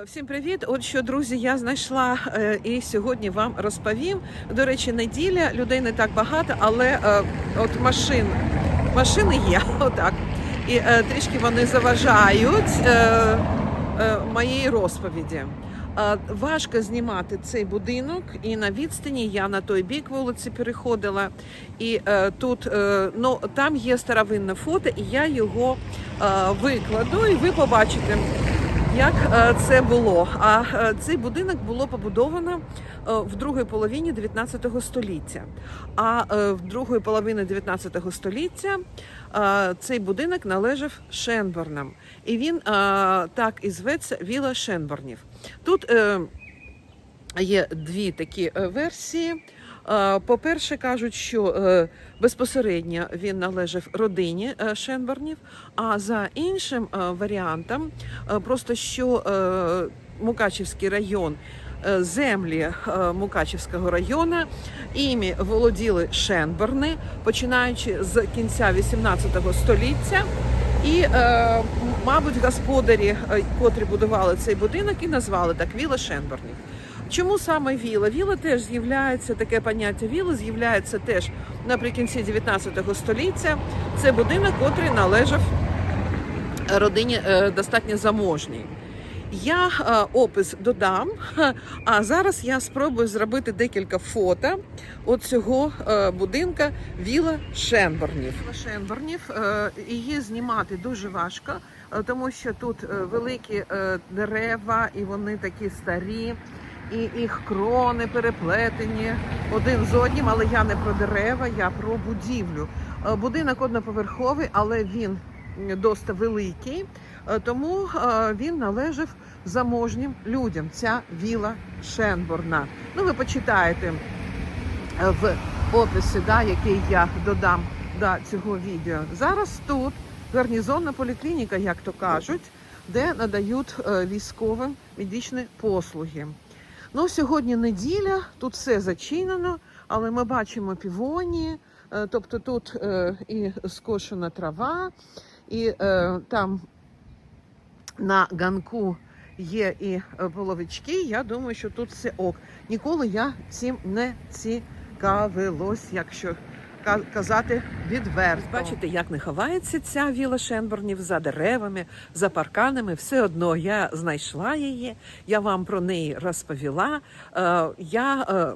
Е, Всім привіт! От що, друзі, я знайшла е, і сьогодні вам розповім. До речі, неділя людей не так багато, але е, от машин машини є отак. І трішки вони заважають моїй розповіді. Важко знімати цей будинок, і на відстані я на той бік вулиці переходила. І е, тут е, ну там є старовинне фото, і я його е, викладу, і ви побачите. Як е, це було? А е, цей будинок було побудовано е, в другій половині 19 століття. А в другої половини 19 століття цей будинок належав Шенборнам, і він так і зветься Віла Шенборнів. Тут є дві такі версії. По-перше, кажуть, що е, безпосередньо він належав родині е, Шенборнів, а за іншим е, варіантом, просто що Мукачівський район, землі Мукачівського району, імі володіли Шенборни, починаючи з кінця 18 століття. І, мабуть, господарі, котрі будували цей будинок, і назвали так Віла Шенборнів. Чому саме віла? Віла теж з'являється таке поняття віли, з'являється теж наприкінці 19 століття. Це будинок, котрий належав родині е, достатньо заможній. Я е, опис додам, а зараз я спробую зробити декілька фото от цього е, будинка Віла Шенборнів. Віла Шенборнів е, її знімати дуже важко, тому що тут великі дерева, і вони такі старі, і їх крони переплетені один з одним. Але я не про дерева, я про будівлю. Е, Будинок одноповерховий, але він досить великий, е, тому е, він належав заможнім людям. Ця віла Шенборна. Ну, ви почитаєте в описі, да, який я додам до цього відео. Зараз тут гарнізонна поліклініка, як то кажуть, де надають військовим медичні послуги. Ну, сьогодні неділя, тут все зачинено, але ми бачимо півонії, е, тобто тут е, і скошена трава, і е, там на ганку є і половички. Я думаю, що тут все ок. Ніколи я цим не цікавилось, якщо казати відверто. Бачите, як не ховається ця віла Шенборнів за деревами, за парканами. Все одно я знайшла її. Я вам про неї розповіла. Е, Я е,